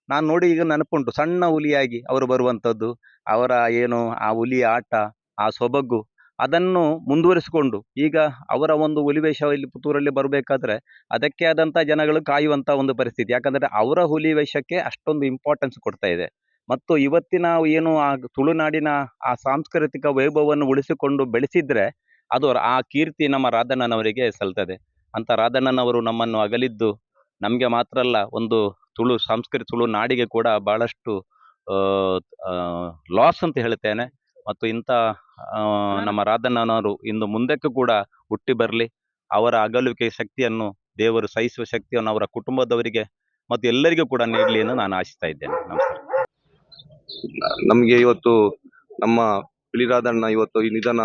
[SPEAKER 11] ನಾನು ನೋಡಿ ಈಗ ನೆನಪುಂಟು, ಸಣ್ಣ ಹುಲಿಯಾಗಿ ಅವರು ಬರುವಂಥದ್ದು, ಅವರ ಏನು ಆ ಹುಲಿ ಆಟ, ಆ ಸೊಬಗು ಅದನ್ನು ಮುಂದುವರಿಸಿಕೊಂಡು ಈಗ ಅವರ ಒಂದು ಹುಲಿವೇಷ ಇಲ್ಲಿ ಪುತ್ತೂರಲ್ಲಿ ಬರಬೇಕಾದ್ರೆ ಅದಕ್ಕೆ ಆದಂಥ ಜನಗಳು ಕಾಯುವಂಥ ಒಂದು ಪರಿಸ್ಥಿತಿ. ಯಾಕಂದರೆ ಅವರ ಹುಲಿ ವೇಷಕ್ಕೆ ಅಷ್ಟೊಂದು ಇಂಪಾರ್ಟೆನ್ಸ್ ಕೊಡ್ತಾ ಇದೆ. ಮತ್ತು ಇವತ್ತಿನ ಏನು ಆ ತುಳುನಾಡಿನ ಆ ಸಾಂಸ್ಕೃತಿಕ ವೈಭವವನ್ನು ಉಳಿಸಿಕೊಂಡು ಬೆಳೆಸಿದ್ರೆ ಅದು ಆ ಕೀರ್ತಿ ನಮ್ಮ ರಾಧಣ್ಣನವರಿಗೆ ಸಲ್ತದೆ. ಅಂತ ರಾಧಣ್ಣನವರು ನಮ್ಮನ್ನು ಅಗಲಿದ್ದು ನಮಗೆ ಮಾತ್ರ ಅಲ್ಲ, ಒಂದು ತುಳು ಸಂಸ್ಕೃತಿ ತುಳು ನಾಡಿಗೆ ಕೂಡ ಬಹಳಷ್ಟು ಲಾಸ್ ಅಂತ ಹೇಳ್ತೇನೆ ಮತ್ತು ಇಂಥ ನಮ್ಮ ರಾಧಣ್ಣನವರು ಇಂದು ಮುಂದಕ್ಕೂ ಕೂಡ ಹುಟ್ಟಿ ಬರಲಿ. ಅವರ ಅಗಲುವಿಕೆ ಶಕ್ತಿಯನ್ನು ದೇವರು ಸಹಿಸುವ ಶಕ್ತಿಯನ್ನು ಅವರ ಕುಟುಂಬದವರಿಗೆ ಮತ್ತು ಎಲ್ಲರಿಗೂ ಕೂಡ ನೀಡಲಿ ಎಂದು ನಾನು ಆಶಿಸ್ತಾ ಇದ್ದೇನೆ. ನಮಸ್ಕಾರ.
[SPEAKER 3] ನಮಗೆ ಇವತ್ತು ನಮ್ಮ ಪಿಳಿರಾದಣ್ಣ ಇವತ್ತು ಈ ನಿಧನ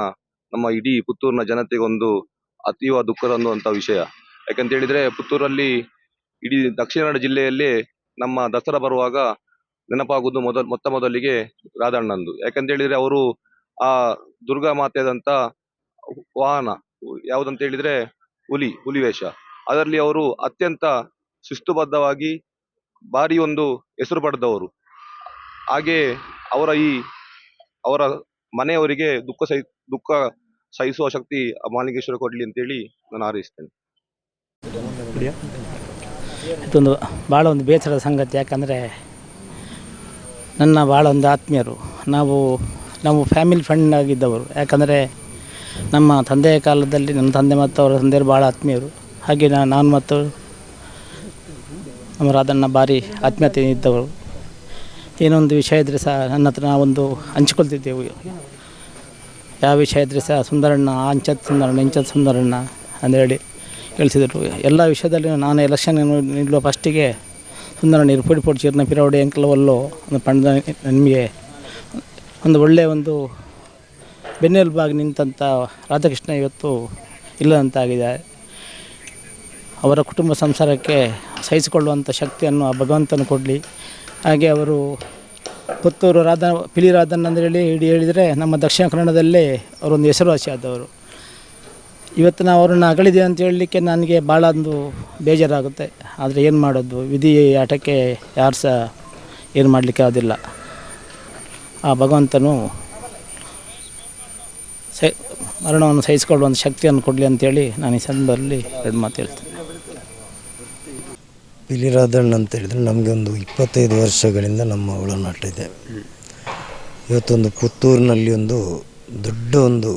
[SPEAKER 3] ನಮ್ಮ ಇಡೀ ಪುತ್ತೂರಿನ ಜನತೆಗೆ ಒಂದು ಅತೀವ ದುಃಖದಂದುವಂಥ ವಿಷಯ. ಯಾಕಂತ ಹೇಳಿದ್ರೆ ಪುತ್ತೂರಲ್ಲಿ ಇಡೀ ದಕ್ಷಿಣ ಕನ್ನಡ ಜಿಲ್ಲೆಯಲ್ಲಿ ನಮ್ಮ ದಸರಾ ಬರುವಾಗ ನೆನಪಾಗುವುದು ಮೊದಲ ಮೊತ್ತ ಮೊದಲಿಗೆ ರಾಧಣ್ಣಂದು. ಯಾಕಂತ ಹೇಳಿದ್ರೆ ಅವರು ಆ ದುರ್ಗಾ ಮಾತೆಯಾದಂಥ ವಾಹನ ಯಾವುದಂತ ಹೇಳಿದ್ರೆ ಹುಲಿ ಹುಲಿ ವೇಷ ಅದರಲ್ಲಿ ಅವರು ಅತ್ಯಂತ ಶಿಸ್ತುಬದ್ಧವಾಗಿ ಭಾರಿ ಒಂದು ಹೆಸರು ಪಡೆದವರು. ಹಾಗೆ ಅವರ ಈ, ಅವರ ಮನೆಯವರಿಗೆ ದುಃಖ ಸಹಿ, ದುಃಖ ಸಹಿಸುವ ಶಕ್ತಿ ಮಾಲಿಂಗೇಶ್ವರ ಕೊಡಲಿ ಅಂತೇಳಿ ನಾನು ಹಾರೈಸ್ತೇನೆ.
[SPEAKER 12] ಇದೊಂದು ಭಾಳ ಒಂದು ಬೇಸರದ ಸಂಗತಿ. ಯಾಕಂದರೆ ನನ್ನ ಭಾಳ ಒಂದು ಆತ್ಮೀಯರು. ನಾವು ನಾವು ಫ್ಯಾಮಿಲಿ ಫ್ರೆಂಡ್ ಆಗಿದ್ದವರು. ಯಾಕಂದರೆ ನಮ್ಮ ತಂದೆಯ ಕಾಲದಲ್ಲಿ ನನ್ನ ತಂದೆ ಮತ್ತು ಅವರ ತಂದೆಯರು ಭಾಳ ಆತ್ಮೀಯರು. ಹಾಗೆ ನಾನು ಮತ್ತು ನಮ್ಮ ರಾಧಣ್ಣ ಭಾರಿ ಆತ್ಮೀಯತೆ ಇದ್ದವರು. ಏನೊಂದು ವಿಷಯ ಇದ್ದರೆ ಸಹ ನನ್ನ ಹತ್ರ ನಾವೊಂದು ಹಂಚ್ಕೊಳ್ತಿದ್ದೆವು. ಯಾವ ವಿಷಯ ಇದ್ದರೆ ಸಹ ಸುಂದರಣ್ಣ, ಅಂಚತ್ ಸುಂದರಣ್ಣ, ಇಂಚತ್ ಸುಂದರಣ್ಣ ಅಂದೇಳಿ ಕೇಳಿಸಿದರು ಎಲ್ಲ ವಿಷಯದಲ್ಲಿ ನಾನು ಎಲೆಕ್ಷನ್ ನಿಲ್ಲುವ ಫಸ್ಟಿಗೆ ಸುಂದರಣ್ಣ ಇರ್ಪುಡಿ ಪೊಡಿ ಚೀರ್ನ ಪಿರವಡಿ ಒಂದು ಪಂಡ ನಿಮಗೆ ಒಂದು ಒಳ್ಳೆಯ ಒಂದು ಬೆನ್ನೆಲುಬಾಗಿ ನಿಂತಂಥ ರಾಧಾಕೃಷ್ಣ ಇವತ್ತು ಇಲ್ಲದಂತಾಗಿದೆ. ಅವರ ಕುಟುಂಬ ಸಂಸಾರಕ್ಕೆ ಸಹಿಸಿಕೊಳ್ಳುವಂಥ ಶಕ್ತಿಯನ್ನು ಆ ಭಗವಂತನು ಕೊಡಲಿ. ಹಾಗೆ ಅವರು ಪುತ್ತೂರು ರಾಧ, ಪಿಲಿ ರಾಧನ್ ಅಂತ ಹೇಳಿ ಇಡೀ ಹೇಳಿದರೆ ನಮ್ಮ ದಕ್ಷಿಣ ಕನ್ನಡದಲ್ಲೇ ಅವರೊಂದು ಹೆಸರುವಾಸಿಯಾದವರು ಇವತ್ತು ನಾವು ಅವರನ್ನು ಅಗಳಿದೆ ಅಂತ ಹೇಳಲಿಕ್ಕೆ ನನಗೆ ಭಾಳ ಒಂದು ಬೇಜಾರಾಗುತ್ತೆ. ಆದರೆ ಏನು ಮಾಡೋದು? ವಿಧಿ ಆಟಕ್ಕೆ ಯಾರು ಸಹ ಏನು ಮಾಡಲಿಕ್ಕೆ ಆಗೋದಿಲ್ಲ. ಆ ಭಗವಂತನು ಸೈ, ಮರಣವನ್ನು ಸಹಿಸಿಕೊಳ್ಳುವಂಥ ಶಕ್ತಿಯನ್ನು ಕೊಡಲಿ ಅಂತೇಳಿ ನಾನು ಈ ಸಂದರ್ಭದಲ್ಲಿ ಎರಡು ಮಾತು ಹೇಳ್ತೇನೆ.
[SPEAKER 13] ಪಿಲಿರಾಧಣ್ಣ ಅಂತ ಹೇಳಿದರೆ ನಮಗೆ ಒಂದು ಇಪ್ಪತ್ತೈದು ವರ್ಷಗಳಿಂದ ನಮ್ಮ ಒಳನಾಟ ಇದೆ ಇವತ್ತೊಂದು ಪುತ್ತೂರಿನಲ್ಲಿ ಒಂದು ದೊಡ್ಡ ಒಂದು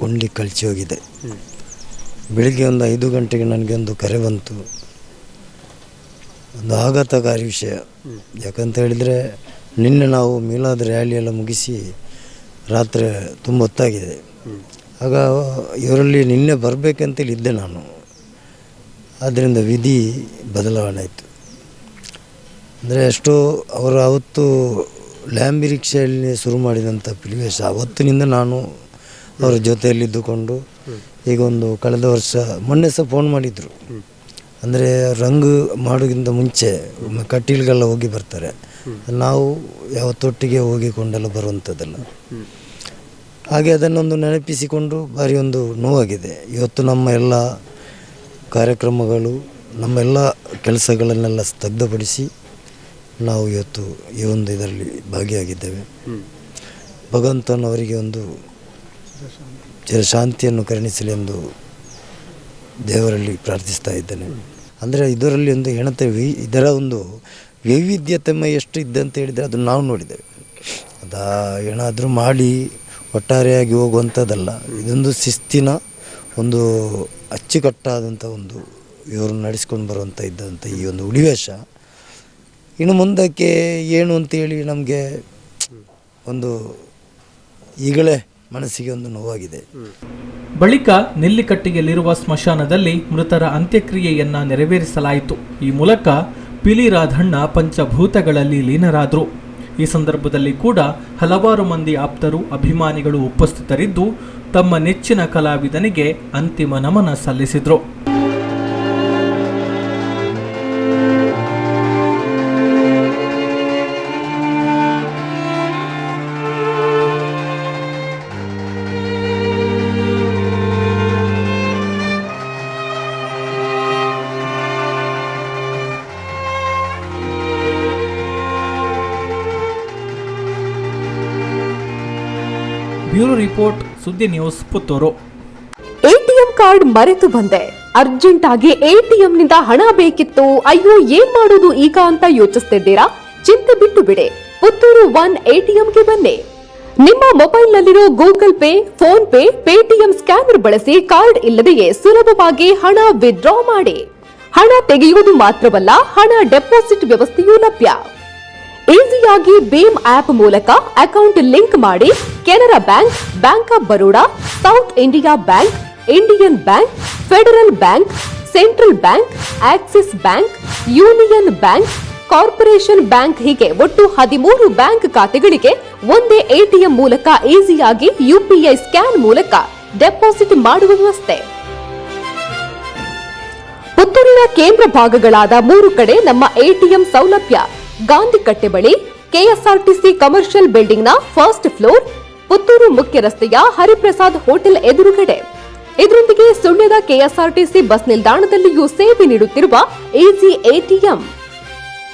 [SPEAKER 13] ಕೊಂಡಿ ಕಳಚಿ ಹೋಗಿದೆ. ಬೆಳಿಗ್ಗೆ ಒಂದು ಐದು ಗಂಟೆಗೆ ನನಗೆ ಒಂದು ಕರೆ ಬಂತು. ಒಂದು ಆಘಾತಕಾರಿ ವಿಷಯ. ಯಾಕಂತ ಹೇಳಿದರೆ ನಿನ್ನೆ ನಾವು ಮೀಲಾದ ರ್ಯಾಲಿ ಎಲ್ಲ ಮುಗಿಸಿ ರಾತ್ರಿ ತುಂಬ ಹೊತ್ತಾಗಿದೆ. ಆಗ ಇವರಲ್ಲಿ ನಿನ್ನೆ ಬರಬೇಕಂತೇಳಿ ಇದ್ದೆ ನಾನು. ಆದ್ದರಿಂದ ವಿಧಿ ಬದಲಾವಣೆ ಆಯಿತು. ಅಂದರೆ ಎಷ್ಟೋ ಅವರು ಅವತ್ತು ಲ್ಯಾಂಬಿ ರಿಕ್ಷೆಯಲ್ಲಿ ಶುರು ಮಾಡಿದಂಥ ಪಿಲಿವೇಶ ಅವತ್ತಿನಿಂದ ನಾನು ಅವರ ಜೊತೆಯಲ್ಲಿದ್ದುಕೊಂಡು ಈಗ ಒಂದು ಕಳೆದ ವರ್ಷ ಮೊನ್ನೆ ಸಹ ಫೋನ್ ಮಾಡಿದರು. ಅಂದರೆ ರಂಗು ಮಾಡೋಕ್ಕಿಂತ ಮುಂಚೆ ಕಟೀಲ್ಗೆಲ್ಲ ಹೋಗಿ ಬರ್ತಾರೆ. ನಾವು ಯಾವತ್ತೊಟ್ಟಿಗೆ ಹೋಗಿಕೊಂಡೆಲ್ಲ ಬರುವಂಥದ್ದಲ್ಲ. ಹಾಗೆ ಅದನ್ನೊಂದು ನೆನಪಿಸಿಕೊಂಡು ಭಾರಿ ಒಂದು ನೋವಾಗಿದೆ. ಇವತ್ತು ನಮ್ಮ ಎಲ್ಲ ಕಾರ್ಯಕ್ರಮಗಳು ನಮ್ಮೆಲ್ಲ ಕೆಲಸಗಳನ್ನೆಲ್ಲ ಸ್ತಬ್ಧಪಡಿಸಿ ನಾವು ಇವತ್ತು ಈ ಒಂದು ಇದರಲ್ಲಿ ಭಾಗಿಯಾಗಿದ್ದೇವೆ. ಭಗವಂತನವರಿಗೆ ಒಂದು ಶಾಂತಿಯನ್ನು ಕರುಣಿಸಲಿ ಎಂದು ದೇವರಲ್ಲಿ ಪ್ರಾರ್ಥಿಸ್ತಾ ಇದ್ದೇನೆ. ಅಂದರೆ ಇದರಲ್ಲಿ ಒಂದು ಹೆಣತೆ ಇದರ ಒಂದು ವೈವಿಧ್ಯತೆಮ ಎಷ್ಟು ಇದೆ ಅಂತ ಹೇಳಿದರೆ ಅದನ್ನು ನಾವು ನೋಡಿದ್ದೇವೆ. ಅದು ಏನಾದರೂ ಮಾಡಿ ಒಟ್ಟಾರೆಯಾಗಿ ಹೋಗುವಂಥದ್ದಲ್ಲ. ಇದೊಂದು ಶಿಸ್ತಿನ ಒಂದು ಅಚ್ಚುಕಟ್ಟಾದಂಥ ಒಂದು ಇವರು ನಡೆಸ್ಕೊಂಡು ಬರುವಂಥ ಇದ್ದಂಥ ಈ ಒಂದು ಉಳಿವೇಶ. ಇನ್ನು ಮುಂದಕ್ಕೆ ಏನು ಅಂತೇಳಿ ನಮಗೆ ಒಂದು ಈಗಲೇ ಮನಸ್ಸಿಗೆ ಒಂದು ನೋವಾಗಿದೆ.
[SPEAKER 1] ಬಳಿಕ ನೆಲ್ಲಿಕಟ್ಟಿಗೆಯಲ್ಲಿರುವ ಸ್ಮಶಾನದಲ್ಲಿ ಮೃತರ ಅಂತ್ಯಕ್ರಿಯೆಯನ್ನ ನೆರವೇರಿಸಲಾಯಿತು. ಈ ಮೂಲಕ ಪಿಲಿ ರಾಧಣ್ಣ ಪಂಚಭೂತಗಳಲ್ಲಿ ಲೀನರಾದರು. ಈ ಸಂದರ್ಭದಲ್ಲಿ ಕೂಡ ಹಲವಾರು ಮಂದಿ ಆಪ್ತರು, ಅಭಿಮಾನಿಗಳು ಉಪಸ್ಥಿತರಿದ್ದು ತಮ್ಮ ನೆಚ್ಚಿನ ಕಲಾವಿದನಿಗೆ ಅಂತಿಮ ನಮನ ಸಲ್ಲಿಸಿದರು. Bureau report, Suddi news, Puttur.
[SPEAKER 14] ATM card ಮರೆತು ಬಂದೆ. ಅರ್ಜೆಂಟ್ ಆಗಿ ಎಟಿಎಂ ನಿಂದ ಹಣ ಬೇಕಿತ್ತು. ಅಯ್ಯೋ, ಏನ್ ಮಾಡೋದು ಈಗ ಅಂತ ಯೋಚಿಸ್ತಿದ್ದೀರಾ? ಚಿಂತೆ ಬಿಟ್ಟು ಬಿಡಿ. ಪುತ್ತೂರು ಒನ್ ಎಟಿಎಂಗೆ ಬನ್ನಿ. ನಿಮ್ಮ ಮೊಬೈಲ್ ನಲ್ಲಿರೋ Google Pay, PhonePe Paytm scanner ಬಳಸಿ ಕಾರ್ಡ್ ಇಲ್ಲದೆಯೇ ಸುಲಭವಾಗಿ ಹಣ ವಿತ್ಡ್ರಾ ಮಾಡಿ. ಹಣ ತೆಗೆಯುವುದು ಮಾತ್ರವಲ್ಲ, ಹಣ ಡೆಪಾಸಿಟ್ ವ್ಯವಸ್ಥೆಯೂ ಲಭ್ಯ. ಈಸಿಯಾಗಿ ಭೀಮ್ ಆಪ್ ಮೂಲಕ ಅಕೌಂಟ್ ಲಿಂಕ್ ಮಾಡಿ Canara bank bank of Baroda, south India bank, Indian bank, federal bank, central bank, axis bank, union bank, corporation bank ಹೀಗೆ ಒಟ್ಟು ಹದಿಮೂರು ಬ್ಯಾಂಕ್ ಖಾತೆಗಳಿಗೆ ಒಂದೇ ಎಟಿಎಂ ಮೂಲಕ ಈಸಿಯಾಗಿ ಯುಪಿಐ ಸ್ಕ್ಯಾನ್ ಮೂಲಕ ಡೆಪಾಸಿಟ್ ಮಾಡುವ ವ್ಯವಸ್ಥೆ. ಪುತ್ತೂರಿನ ಕೇಂದ್ರ ಭಾಗಗಳಾದ ಮೂರು ಕಡೆ ನಮ್ಮ ಎಟಿಎಂ ಸೌಲಭ್ಯ. ಗಾಂಧಿ ಕಟ್ಟೆ ಬಳಿ ಕೆಎಸ್ಆರ್ಟಿಸಿ ಕಮರ್ಷಿಯಲ್ ಬಿಲ್ಡಿಂಗ್ನ ಫಸ್ಟ್ ಫ್ಲೋರ್, ಪುತ್ತೂರು ಮುಖ್ಯ ರಸ್ತೆಯ ಹರಿಪ್ರಸಾದ್ ಹೋಟೆಲ್ ಎದುರುಗಡೆ. ಇದರೊಂದಿಗೆ ಸುಳ್ಯದ ಕೆಎಸ್ಆರ್ಟಿಸಿ ಬಸ್ ನಿಲ್ದಾಣದಲ್ಲಿಯೂ ಸೇವೆ ನೀಡುತ್ತಿರುವ easy ATM.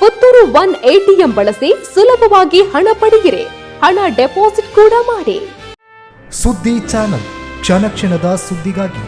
[SPEAKER 14] Puttur one ATM ಬಳಸಿ ಸುಲಭವಾಗಿ ಹಣ ಪಡೆಯಿರಿ. ಹಣ ಡೆಪಾಸಿಟ್ ಕೂಡ ಮಾಡಿ.
[SPEAKER 15] ಸುದ್ದಿ ಚಾನಲ್, ಕ್ಷಣ ಕ್ಷಣದ ಸುದ್ದಿಗಾಗಿ.